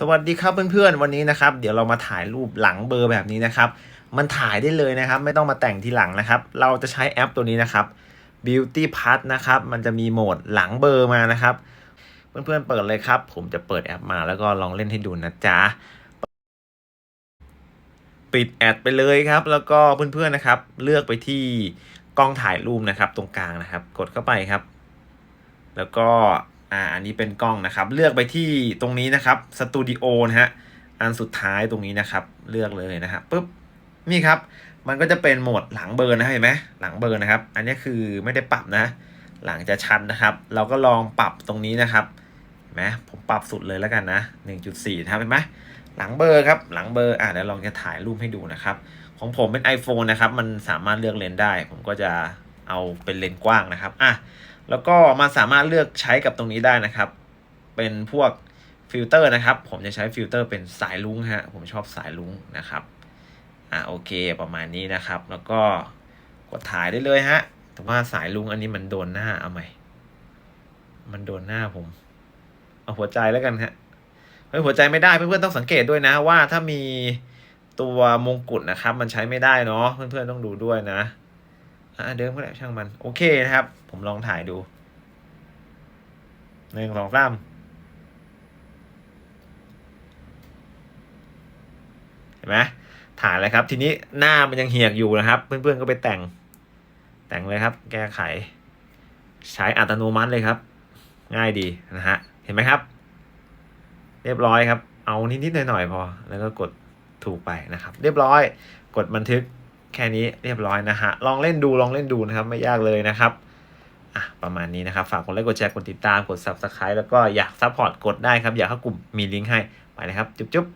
สวัสดีครับเพื่อนๆวันนี้นะครับ เดี๋ยวเรามาถ่ายรูปหลังเบอร์แบบนี้นะครับ มันถ่ายได้เลยนะครับ ไม่ต้องมาแต่งทีหลังนะครับ เราจะใช้แอปตัวนี้นะครับ Beauty p a t นะครับ มันจะมีโหมดหลังเบอร์มานะครับ เพื่อนๆเปิดเลยครับ ผมจะเปิดแอปมาแล้วก็ลองเล่นให้ดูนะจ๊ะปิดแอดไปเลยครับ แล้วก็เพื่อนๆนะครับ เลือกไปที่กล้องถ่ายรูปนะครับ ตรงกลางนะครับ กดเข้าไปครับ แล้วก็ อ่าอันนี้เป็นกล้องนะครับ เลือกไปที่ตรงนี้นะครับสตูดิโอนะฮะอันสุดท้ายตรงนี้นะครับ เลือกเลยนะฮะปุ๊บนี่ครับ มันก็จะเป็นโหมดหลังเบอร์นะเห็นไหมหลังเบอร์นะครับ อันนี้คือไม่ได้ปรับนะ หลังจะชัดนะครับ เราก็ลองปรับตรงนี้นะครับเห็นไหมผมปรับสุดเลยแล้วกันนะ 1.4นะครับเห็นไหมหลังเบอร์ครับหลังเบอร์อะเดี๋ยวลองจะถ่ายรูปให้ดูนะครับ ของผมเป็น iPhone นะครับ มันสามารถเลือกเลนได้ ผมก็จะเอาเป็นเลนกว้างนะครับอะ แล้วก็มันสามารถเลือกใช้กับตรงนี้ได้นะครับ เป็นพวกฟิลเตอร์นะครับ ผมจะใช้ฟิลเตอร์เป็นสายลุ้งฮะ ผมชอบสายลุ้งนะครับ อ่าโอเคประมาณนี้นะครับ แล้วก็กดถ่ายได้เลยฮะ แต่ว่าสายลุ้งอันนี้มันโดนหน้าเอาใหม่มันโดนหน้าผม เอาหัวใจแล้วกันฮะ เฮ้ยหัวใจไม่ได้เพื่อนๆต้องสังเกตด้วยนะว่าถ้ามีตัวมงกุฎนะครับ มันใช้ไม่ได้เนาะเพื่อนๆต้องดูด้วยนะ อะเดิมก็ได้ช่างมัน โอเคนะครับ ผมลองถ่ายดูหนึ่งสองสามเห็นไหมถ่ายเลยครับ ทีนี้หน้ามันยังเหี่ยกอยู่นะครับ เพื่อนๆก็ไปแต่ง แต่งเลยครับ แก้ไข ใช้อัตโนมัติเลยครับ ง่ายดีนะฮะ เห็นไหมครับ เรียบร้อยครับ เอานิดๆหน่อยๆพอ แล้วก็กดถูกไปนะครับ เรียบร้อย กดบันทึก แค่นี้เรียบร้อยนะฮะ ลองเล่นดูลองเล่นดูนะครับไม่ยากเลยนะครับอะประมาณนี้นะครับ ฝากกดไลค์กดแชร์กดติดตามกด subscribe แล้วก็อยากซัพพอร์ตกดได้ครับ อยากเข้ากลุ่มมีลิงก์ให้ไปนะครับ จุ๊บ